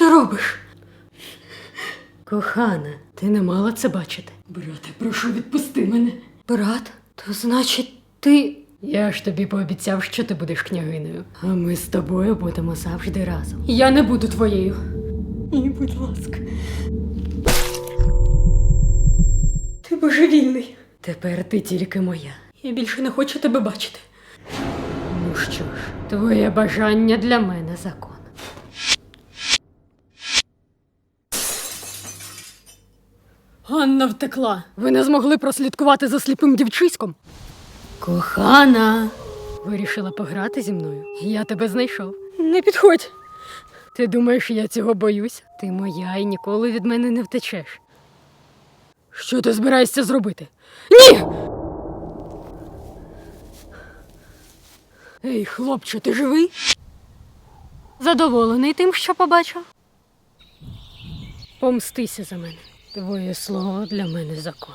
ти робиш? Кохана, ти не мала це бачити. Брате, прошу, відпусти мене. Брат, то значить ти. Я ж тобі пообіцяв, що ти будеш княгинею. А ми з тобою будемо завжди разом. Я не буду твоєю. Ні, будь ласка. Ти божевільний. Тепер ти тільки моя. Я більше не хочу тебе бачити. Ну що ж, твоє бажання для мене закон. Ганна втекла. Ви не змогли прослідкувати за сліпим дівчиськом. Кохана. Вирішила пограти зі мною. Я тебе знайшов. Не підходь. Ти думаєш, я цього боюся? Ти моя і ніколи від мене не втечеш. Що ти збираєшся зробити? Ні! Ей, хлопче, ти живий? Задоволений тим, що побачив? Помстися за мене. Твоє слово для мене закон.